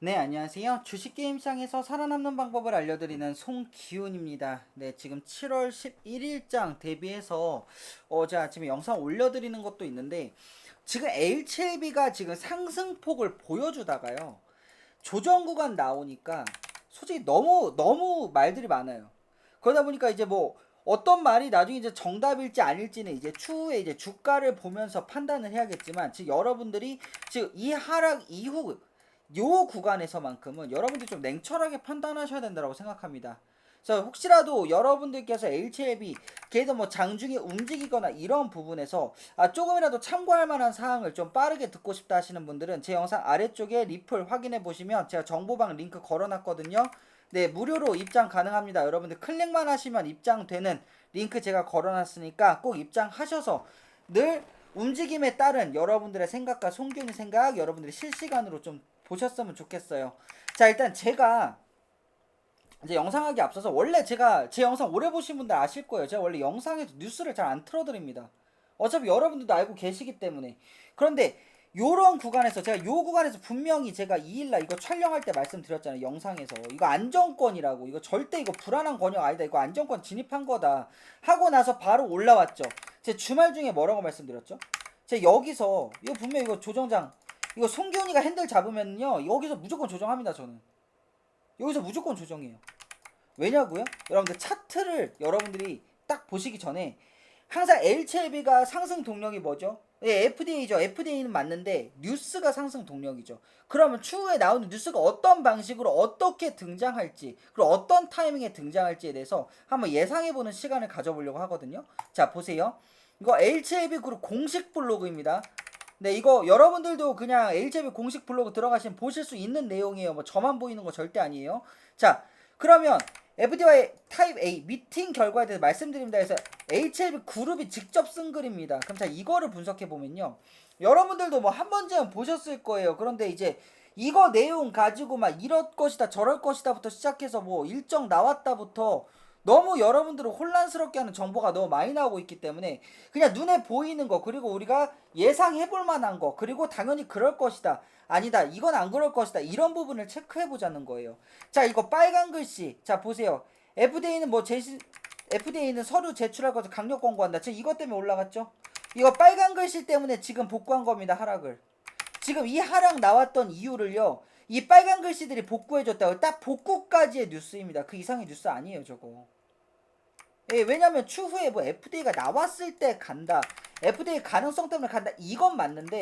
네, 안녕하세요. 주식 게임상에서 살아남는 방법을 알려드리는 송기훈입니다. 네, 지금 7월 11일장 대비해서 어, 제가 지금 영상 올려드리는 것도 있는데 지금 HLB가 지금 상승폭을 보여주다가요. 조정 구간 나오니까 솔직히 너무 너무 말들이 많아요. 그러다 보니까 이제 뭐 어떤 말이 나중에 이제 정답일지 아닐지는 이제 추후에 이제 주가를 보면서 판단을 해야겠지만 지금 여러분들이 지금 이 하락 이후 요 구간에서만큼은 여러분들이 좀 냉철하게 판단하셔야 된다고 생각합니다. 그래서 혹시라도 여러분들께서 HLB 걔도 뭐 장중에 움직이거나 이런 부분에서 아 조금이라도 참고할 만한 사항을 좀 빠르게 듣고 싶다 하시는 분들은 제 영상 아래쪽에 리플 확인해 보시면 제가 정보방 링크 걸어놨거든요. 네 무료로 입장 가능합니다. 여러분들 클릭만 하시면 입장되는 링크 제가 걸어놨으니까 꼭 입장하셔서 늘 움직임에 따른 여러분들의 생각과 송균의 생각 여러분들이 실시간으로 좀 보셨으면 좋겠어요. 자 일단 제가 이제 영상하기 앞서서 원래 제가 제 영상 오래 보신 분들 아실 거예요. 제가 원래 영상에서 뉴스를 잘 안 틀어드립니다. 어차피 여러분들도 알고 계시기 때문에 그런데 요런 구간에서 제가 요 구간에서 분명히 제가 2일날 이거 촬영할 때 말씀드렸잖아요 영상에서 이거 안정권이라고 이거 절대 이거 불안한 권역 아니다 이거 안정권 진입한 거다 하고 나서 바로 올라왔죠 제 주말 중에 뭐라고 말씀드렸죠 제가 여기서 이거 분명히 이거 조정장 이거 송기훈이가 핸들 잡으면요 여기서 무조건 조정합니다 저는 여기서 무조건 조정해요 왜냐고요? 여러분들 차트를 여러분들이 딱 보시기 전에 항상 LCLB가 상승 동력이 뭐죠? 예, FDA죠. FDA는 맞는데 뉴스가 상승 동력이죠. 그러면 추후에 나오는 뉴스가 어떤 방식으로 어떻게 등장할지 그리고 어떤 타이밍에 등장할지에 대해서 한번 예상해보는 시간을 가져보려고 하거든요. 자 보세요. 이거 LCLB 그룹 공식 블로그입니다. 네, 이거 여러분들도 그냥 LCB 공식 블로그 들어가시면 보실 수 있는 내용이에요. 뭐 저만 보이는 거 절대 아니에요. 자, 그러면 FDY 타입 A 미팅 결과에 대해서 말씀드립니다. 그래서 HLB 그룹이 직접 쓴 글입니다. 그럼 자, 이거를 분석해 보면요. 여러분들도 뭐 한 번쯤 보셨을 거예요. 그런데 이제 이거 내용 가지고 막 이럴 것이다 저럴 것이다부터 시작해서 뭐 일정 나왔다부터 너무 여러분들을 혼란스럽게 하는 정보가 너무 많이 나오고 있기 때문에 그냥 눈에 보이는 거 그리고 우리가 예상해 볼 만한 거 그리고 당연히 그럴 것이다 아니다 이건 안 그럴 것이다 이런 부분을 체크해 보자는 거예요 자 이거 빨간 글씨 자 보세요 FDA는 뭐 제시 FDA는 서류 제출할 것을 강력 권고한다 지금 이것 때문에 올라갔죠 이거 빨간 글씨 때문에 지금 복구한 겁니다 하락을 지금 이 하락 나왔던 이유를요 이 빨간 글씨들이 복구해줬다고 딱 복구까지의 뉴스입니다 그 이상의 뉴스 아니에요 저거 예, 왜냐면 추후에 뭐 FDA가 나왔을 때 간다. FDA 가능성 때문에 간다. 이건 맞는데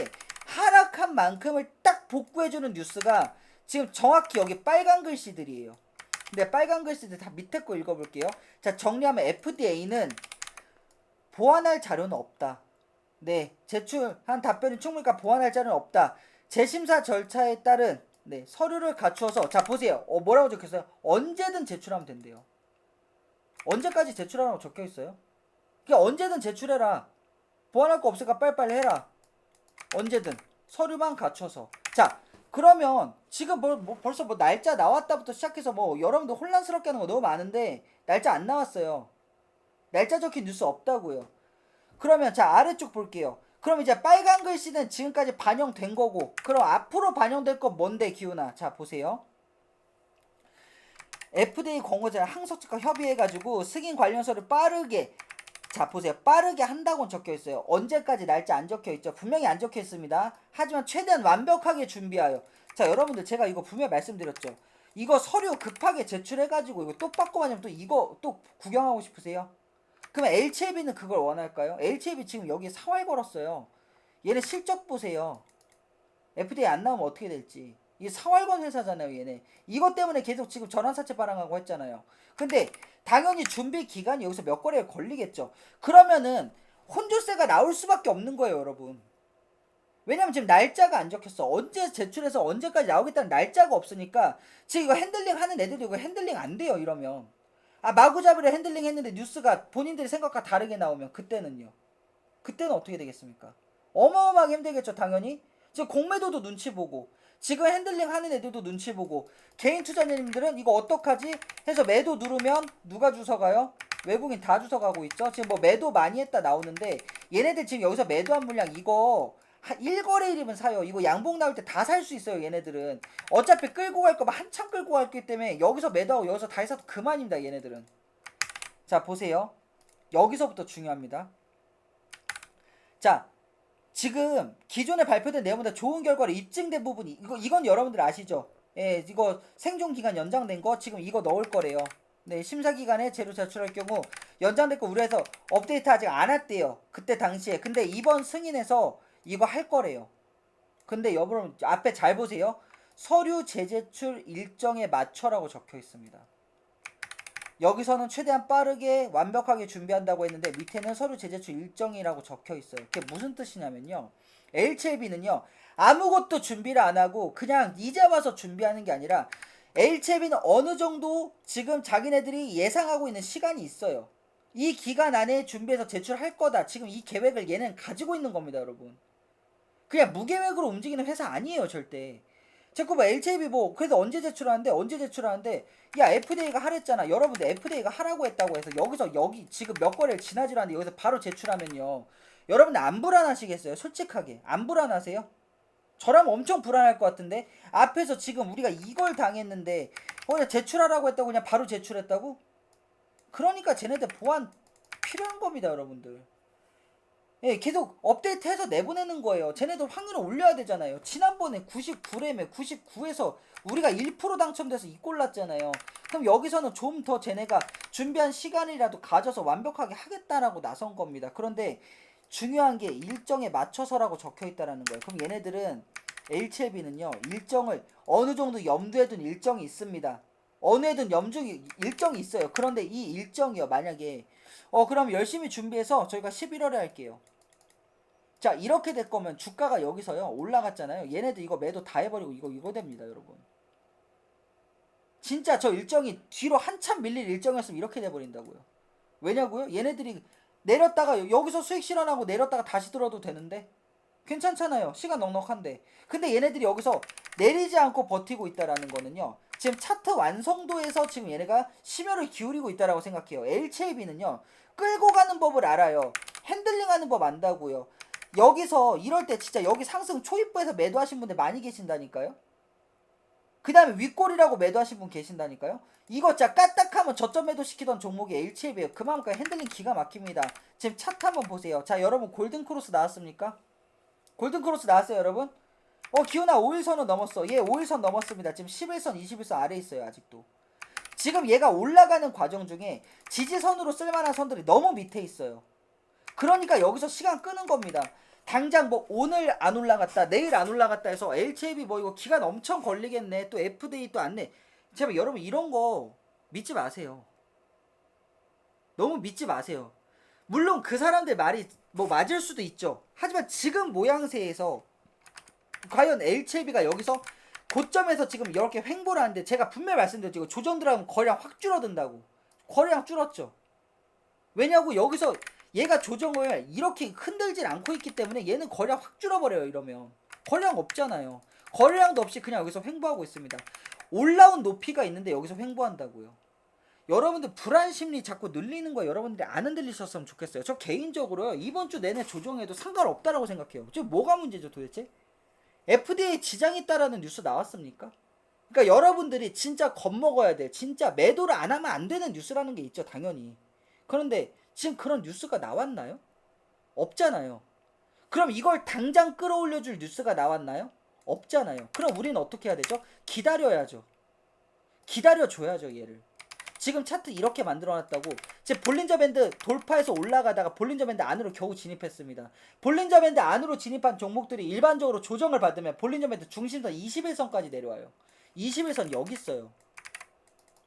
하락한 만큼을 딱 복구해주는 뉴스가 지금 정확히 여기 빨간 글씨들이에요. 근데 빨간 글씨들 다 밑에 거 읽어볼게요. 자 정리하면 FDA는 보완할 자료는 없다. 네 제출한 답변이 충분니까 보완할 자료는 없다. 재심사 절차에 따른 네 서류를 갖추어서 자 보세요. 어 뭐라고 적혔어요? 언제든 제출하면 된대요. 언제까지 제출하라고 적혀 있어요? 그냥 언제든 제출해라. 보완할 거 없으니까 빨리빨리 해라. 언제든 서류만 갖춰서. 자, 그러면 지금 뭐, 뭐 벌써 뭐 날짜 나왔다부터 시작해서 뭐 여러분들 혼란스럽게 하는 거 너무 많은데 날짜 안 나왔어요. 날짜 적힌 뉴스 없다고요. 그러면 자 아래쪽 볼게요. 그럼 이제 빨간 글씨는 지금까지 반영된 거고 그럼 앞으로 반영될 건 뭔데 기훈아? 자 보세요. FDA 권고자 항소측과 협의해가지고 승인 관련서를 빠르게 자 보세요. 빠르게 한다고 적혀 있어요. 언제까지 날짜 안 적혀 있죠? 분명히 안 적혀 있습니다. 하지만 최대한 완벽하게 준비하여. 자 여러분들 제가 이거 분명히 말씀드렸죠. 이거 서류 급하게 제출해 가지고 이거 또 받고 가냐면 또 이거 또 구경하고 싶으세요? 그러면 LCLB는 그걸 원할까요? LCLB 지금 여기 사활 걸었어요. 얘네 실적 보세요. FDA 안 나오면 어떻게 될지 이게 사활권 회사잖아요, 얘네. 이것 때문에 계속 지금 전환사채 발행하고 했잖아요. 근데 당연히 준비 기간이 여기서 몇 거래에 걸리겠죠. 그러면은 혼조세가 나올 수밖에 없는 거예요, 여러분. 왜냐면 지금 날짜가 안 적혔어. 언제 제출해서 언제까지 나오겠다는 날짜가 없으니까 지금 이거 핸들링 하는 애들도 이거 핸들링 안 돼요, 이러면. 아, 마구잡이로 핸들링 했는데 뉴스가 본인들의 생각과 다르게 나오면 그때는요. 그때는 어떻게 되겠습니까? 어마어마하게 힘들겠죠, 당연히. 지금 공매도도 눈치 보고 지금 핸들링 하는 애들도 눈치 보고 개인 투자자님들은 이거 어떡하지 해서 매도 누르면 누가 주워가요? 외국인 다 주워가고 있죠. 지금 뭐 매도 많이 했다 나오는데 얘네들 지금 여기서 매도한 물량 이거 한 1거래일이면 사요. 이거 양봉 나올 때 다 살 수 있어요, 얘네들은. 어차피 끌고 갈 거면 한참 끌고 갈기 때문에 여기서 매도하고 여기서 다 해서 그만입니다, 얘네들은. 자, 보세요. 여기서부터 중요합니다. 자, 지금 기존에 발표된 내용보다 좋은 결과로 입증된 부분이 이거 이건 여러분들 아시죠? 예, 이거 생존 기간 연장된 거 지금 이거 넣을 거래요. 네, 심사 기간에 재료 제출할 경우 연장될 거 우려해서 업데이트 아직 안 했대요. 그때 당시에. 근데 이번 승인해서 이거 할 거래요. 근데 여러분 앞에 잘 보세요. 서류 재제출 일정에 맞춰라고 적혀 있습니다. 여기서는 최대한 빠르게 완벽하게 준비한다고 했는데 밑에는 서류 제제출 일정이라고 적혀 있어요. 그게 무슨 뜻이냐면요. LCLB는요. 아무것도 준비를 안 하고 그냥 이제 와서 준비하는 게 아니라 LCLB는 어느 정도 지금 자기네들이 예상하고 있는 시간이 있어요. 이 기간 안에 준비해서 제출할 거다. 지금 이 계획을 얘는 가지고 있는 겁니다, 여러분. 그냥 무계획으로 움직이는 회사 아니에요, 절대. 자꾸 뭐 LJB 뭐 그래서 언제 제출하는데 언제 제출하는데 야 FDA가 하랬잖아. 여러분들 FDA가 하라고 했다고 해서 여기서 여기 지금 몇 거래를 지나질 않는데 여기서 바로 제출하면요. 여러분들 안 불안하시겠어요? 솔직하게. 안 불안하세요? 저라면 엄청 불안할 것 같은데? 앞에서 지금 우리가 이걸 당했는데 어, 그냥 제출하라고 했다고 그냥 바로 제출했다고? 그러니까 쟤네들 보안 필요한 겁니다 여러분들 예, 계속 업데이트해서 내보내는 거예요. 쟤네들 확률을 올려야 되잖아요. 지난번에 99래며 99에서 우리가 1% 당첨돼서 이꼴 났잖아요. 그럼 여기서는 좀 더 쟤네가 준비한 시간이라도 가져서 완벽하게 하겠다라고 나선 겁니다. 그런데 중요한 게 일정에 맞춰서라고 적혀 있다라는 거예요. 그럼 얘네들은 HLB는요 일정을 어느 정도 염두에 둔 일정이 있습니다. 어느 해든 염중이 일정이 있어요. 그런데 이 일정이요 만약에 어 그럼 열심히 준비해서 저희가 11월에 할게요. 자 이렇게 될 거면 주가가 여기서요 올라갔잖아요. 얘네들 이거 매도 다 해버리고 이거 이거 됩니다 여러분. 진짜 저 일정이 뒤로 한참 밀릴 일정이었으면 이렇게 돼버린다고요. 왜냐고요? 얘네들이 내렸다가 여기서 수익 실현하고 내렸다가 다시 들어도 되는데? 괜찮잖아요. 시간 넉넉한데. 근데 얘네들이 여기서 내리지 않고 버티고 있다라는 거는요. 지금 차트 완성도에서 지금 얘네가 심혈을 기울이고 있다라고 생각해요. LCLB는요. 끌고 가는 법을 알아요. 핸들링하는 법 안다고요 여기서 이럴 때 진짜 여기 상승 초입부에서 매도하신 분들 많이 계신다니까요. 그 다음에 윗골이라고 매도하신 분 계신다니까요. 이거 진짜 까딱하면 저점 매도 시키던 종목이 LCLB에요. 그만큼 핸들링 기가 막힙니다. 지금 차트 한번 보세요. 자 여러분 골든크로스 나왔습니까? 골든크로스 나왔어요 여러분? 어 기훈아 5일선은 넘었어. 얘 5일선 넘었습니다. 지금 11선 21선 아래 있어요 아직도. 지금 얘가 올라가는 과정 중에 지지선으로 쓸만한 선들이 너무 밑에 있어요. 그러니까 여기서 시간 끄는 겁니다. 당장 뭐 오늘 안 올라갔다 내일 안 올라갔다 해서 LCB 뭐 이거 기간 엄청 걸리겠네 또 FDA 또 안 내. 제발 여러분 이런 거 믿지 마세요. 너무 믿지 마세요. 물론 그 사람들 말이 뭐 맞을 수도 있죠. 하지만 지금 모양새에서 과연 LCB가 여기서 고점에서 지금 이렇게 횡보를 하는데 제가 분명히 말씀드렸죠. 이거 조정 들어가면 거래량 확 줄어든다고. 거래량 줄었죠. 왜냐고 여기서 얘가 조정을 이렇게 흔들질 않고 있기 때문에 얘는 거래량 확 줄어버려요 이러면. 거래량 없잖아요. 거래량도 없이 그냥 여기서 횡보하고 있습니다. 올라온 높이가 있는데 여기서 횡보한다고요. 여러분들 불안 심리 자꾸 늘리는 거 여러분들이 안 흔들리셨으면 좋겠어요. 저 개인적으로요 이번 주 내내 조정해도 상관없다라고 생각해요. 지금 뭐가 문제죠 도대체? FDA 지장이 있다라는 뉴스 나왔습니까? 그러니까 여러분들이 진짜 겁먹어야 돼. 진짜 매도를 안 하면 안 되는 뉴스라는 게 있죠 당연히. 그런데 지금 그런 뉴스가 나왔나요? 없잖아요. 그럼 이걸 당장 끌어올려줄 뉴스가 나왔나요? 없잖아요. 그럼 우리는 어떻게 해야 되죠? 기다려야죠. 기다려줘야죠, 얘를. 지금 차트 이렇게 만들어놨다고 제 볼린저 밴드 돌파해서 올라가다가 볼린저 밴드 안으로 겨우 진입했습니다. 볼린저 밴드 안으로 진입한 종목들이 일반적으로 조정을 받으면 볼린저 밴드 중심선 21선까지 내려와요. 21선 여기 있어요.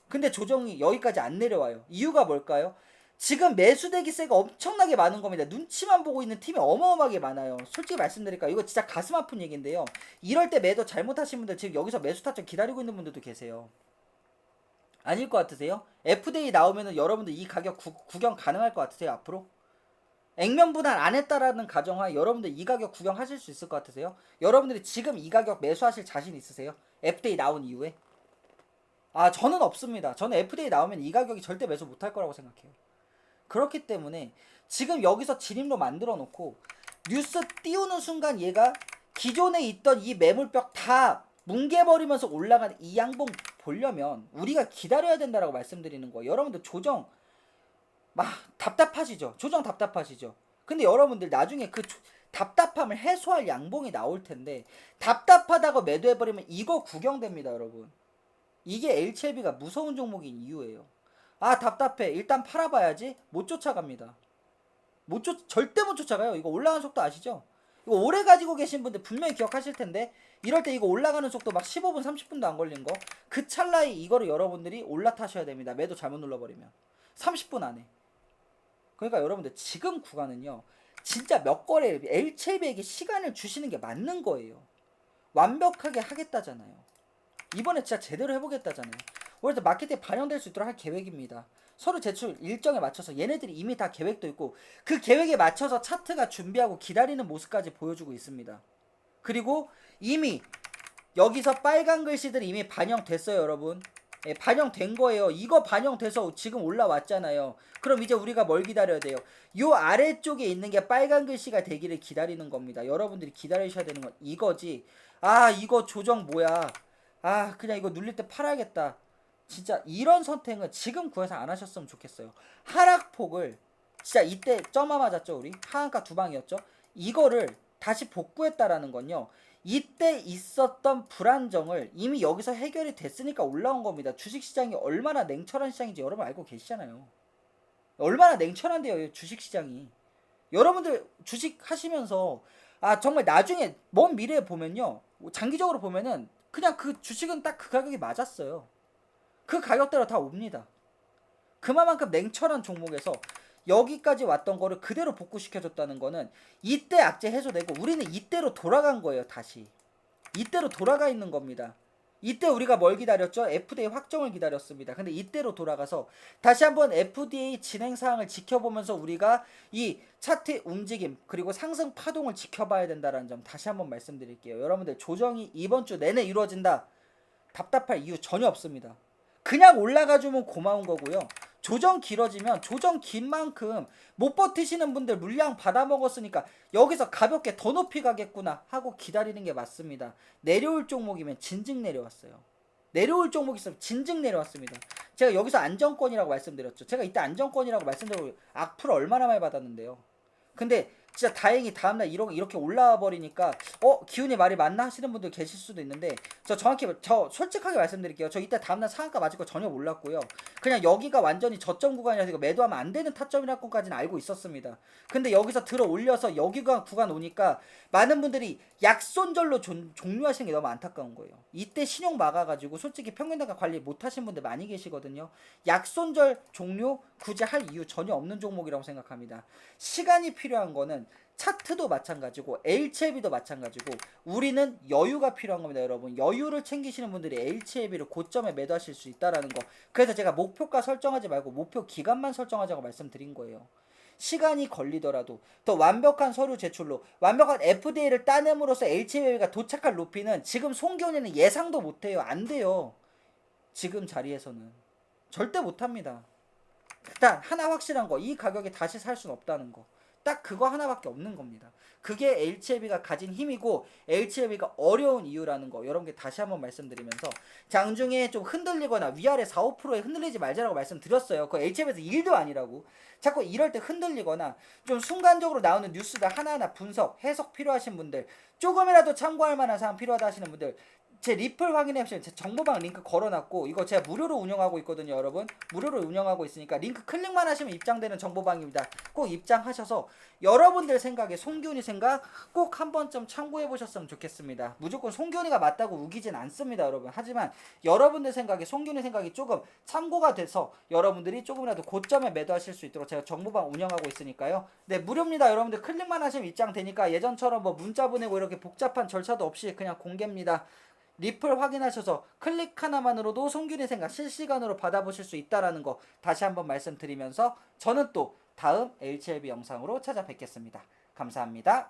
근데 조정이 여기까지 안 내려와요. 이유가 뭘까요? 지금 매수 대기세가 엄청나게 많은 겁니다. 눈치만 보고 있는 팀이 어마어마하게 많아요. 솔직히 말씀드릴까요? 이거 진짜 가슴 아픈 얘기인데요. 이럴 때 매도 잘못하신 분들 지금 여기서 매수 타점 기다리고 있는 분들도 계세요. 아닐 것 같으세요? FDA 나오면은 여러분들 이 가격 구, 구경 가능할 것 같으세요? 앞으로? 액면 분할 안 했다라는 가정하에 여러분들 이 가격 구경하실 수 있을 것 같으세요? 여러분들이 지금 이 가격 매수하실 자신 있으세요? FDA 나온 이후에? 아 저는 없습니다. 저는 FDA 나오면 이 가격이 절대 매수 못할 거라고 생각해요. 그렇기 때문에 지금 여기서 진입로 만들어 놓고 뉴스 띄우는 순간 얘가 기존에 있던 이 매물벽 다 뭉개버리면서 올라가는 이 양봉 보려면 우리가 기다려야 된다라고 말씀드리는 거예요. 여러분들 조정 막 답답하시죠? 조정 답답하시죠? 근데 여러분들 나중에 그 조- 답답함을 해소할 양봉이 나올 텐데 답답하다고 매도해버리면 이거 구경됩니다, 여러분. 이게 HLB가 무서운 종목인 이유예요. 아 답답해. 일단 팔아봐야지. 못 쫓아갑니다. 못 쫓, 절대 못 쫓아가요. 이거 올라가는 속도 아시죠? 이거 오래 가지고 계신 분들 분명히 기억하실 텐데 이럴 때 이거 올라가는 속도 막 15분 30분도 안 걸린 거그 찰나에 이거를 여러분들이 올라타셔야 됩니다. 매도 잘못 눌러버리면 30분 안에. 그러니까 여러분들 지금 구간은요. 진짜 몇 거래 LCB에게 시간을 주시는 게 맞는 거예요. 완벽하게 하겠다잖아요. 이번에 진짜 제대로 해보겠다잖아요. 그래서 마케팅에 반영될 수 있도록 할 계획입니다. 서로 제출 일정에 맞춰서 얘네들이 이미 다 계획도 있고 그 계획에 맞춰서 차트가 준비하고 기다리는 모습까지 보여주고 있습니다. 그리고 이미 여기서 빨간 글씨들이 이미 반영됐어요, 여러분. 예, 반영된 거예요. 이거 반영돼서 지금 올라왔잖아요. 그럼 이제 우리가 뭘 기다려야 돼요? 요 아래쪽에 있는 게 빨간 글씨가 되기를 기다리는 겁니다. 여러분들이 기다리셔야 되는 건 이거지. 아, 이거 조정 뭐야? 아, 그냥 이거 눌릴 때 팔아야겠다. 진짜 이런 선택은 지금 구해서 안 하셨으면 좋겠어요. 하락폭을 진짜 이때 점화 맞았죠, 우리? 하한가 두 방이었죠? 이거를 다시 복구했다라는 건요. 이때 있었던 불안정을 이미 여기서 해결이 됐으니까 올라온 겁니다. 주식시장이 얼마나 냉철한 시장인지 여러분 알고 계시잖아요. 얼마나 냉철한데요, 주식시장이. 여러분들 주식 하시면서 아 정말 나중에 먼 미래에 보면요 장기적으로 보면은 그냥 그 주식은 딱 그 가격이 맞았어요. 그 가격대로 다 옵니다. 그만큼 냉철한 종목에서 여기까지 왔던 거를 그대로 복구시켜줬다는 거는 이때 악재 해소되고 우리는 이때로 돌아간 거예요 다시. 이때로 돌아가 있는 겁니다. 이때 우리가 뭘 기다렸죠? FDA 확정을 기다렸습니다. 근데 이때로 돌아가서 다시 한번 FDA 진행 사항을 지켜보면서 우리가 이 차트의 움직임 그리고 상승 파동을 지켜봐야 된다는 점 다시 한번 말씀드릴게요. 여러분들 조정이 이번 주 내내 이루어진다. 답답할 이유 전혀 없습니다 그냥 올라가주면 고마운 거고요. 조정 길어지면 조정 긴 만큼 못 버티시는 분들 물량 받아 먹었으니까 여기서 가볍게 더 높이 가겠구나 하고 기다리는 게 맞습니다. 내려올 종목이면 진즉 내려왔어요. 내려올 종목 있으면 진즉 내려왔습니다. 제가 여기서 안정권이라고 말씀드렸죠. 제가 이때 안정권이라고 말씀드리고 악플 얼마나 많이 받았는데요. 근데 진짜 다행히 다음날 이렇게 올라와 버리니까 어 기훈이 말이 맞나 하시는 분들 계실 수도 있는데 저 정확히 저 솔직하게 말씀드릴게요. 저 이때 다음날 상한가 맞을 거 전혀 몰랐고요. 그냥 여기가 완전히 저점 구간이라서 이거 매도하면 안 되는 타점이라고까지는 알고 있었습니다. 근데 여기서 들어 올려서 여기가 구간 오니까 많은 분들이 약손절로 존- 종료하시는 게 너무 안타까운 거예요. 이때 신용 막아가지고 솔직히 평균 단가 관리 못 하신 분들 많이 계시거든요. 약손절 종료 굳이 할 이유 전혀 없는 종목이라고 생각합니다. 시간이 필요한 거는 차트도 마찬가지고 HLB도 마찬가지고 우리는 여유가 필요한 겁니다, 여러분. 여유를 챙기시는 분들이 HLB를 고점에 매도하실 수 있다라는 거. 그래서 제가 목표가 설정하지 말고 목표 기간만 설정하자고 말씀드린 거예요. 시간이 걸리더라도 더 완벽한 서류 제출로 완벽한 FDA를 따냄으로써 HLB가 도착할 높이는 지금 송기훈이는 예상도 못해요. 안 돼요. 지금 자리에서는 절대 못합니다. 일단 하나 확실한 거 이 가격에 다시 살 수는 없다는 거. 딱 그거 하나밖에 없는 겁니다. 그게 HLB가 가진 힘이고 HLB가 어려운 이유라는 거 여러분께 다시 한번 말씀드리면서 장중에 좀 흔들리거나 위아래 4, 5%에 흔들리지 말자라고 말씀드렸어요. 그 HLB에서 일도 아니라고. 자꾸 이럴 때 흔들리거나 좀 순간적으로 나오는 뉴스들 하나하나 분석, 해석 필요하신 분들 조금이라도 참고할 만한 사항 필요하다 하시는 분들 제 리플 확인해 보시면 제 정보방 링크 걸어놨고 이거 제가 무료로 운영하고 있거든요 여러분. 무료로 운영하고 있으니까 링크 클릭만 하시면 입장되는 정보방입니다. 꼭 입장하셔서 여러분들 생각에 송기훈이 생각 꼭 한 번쯤 참고해 보셨으면 좋겠습니다. 무조건 송기훈이가 맞다고 우기진 않습니다 여러분. 하지만 여러분들 생각에 송기훈이 생각이 조금 참고가 돼서 여러분들이 조금이라도 고점에 매도하실 수 있도록 제가 정보방 운영하고 있으니까요. 네 무료입니다. 여러분들 클릭만 하시면 입장되니까 예전처럼 뭐 문자 보내고 이렇게 복잡한 절차도 없이 그냥 공개입니다 리플 확인하셔서 클릭 하나만으로도 송균의 생각 실시간으로 받아보실 수 있다라는 거 다시 한번 말씀드리면서 저는 또 다음 HLB 영상으로 찾아뵙겠습니다. 감사합니다.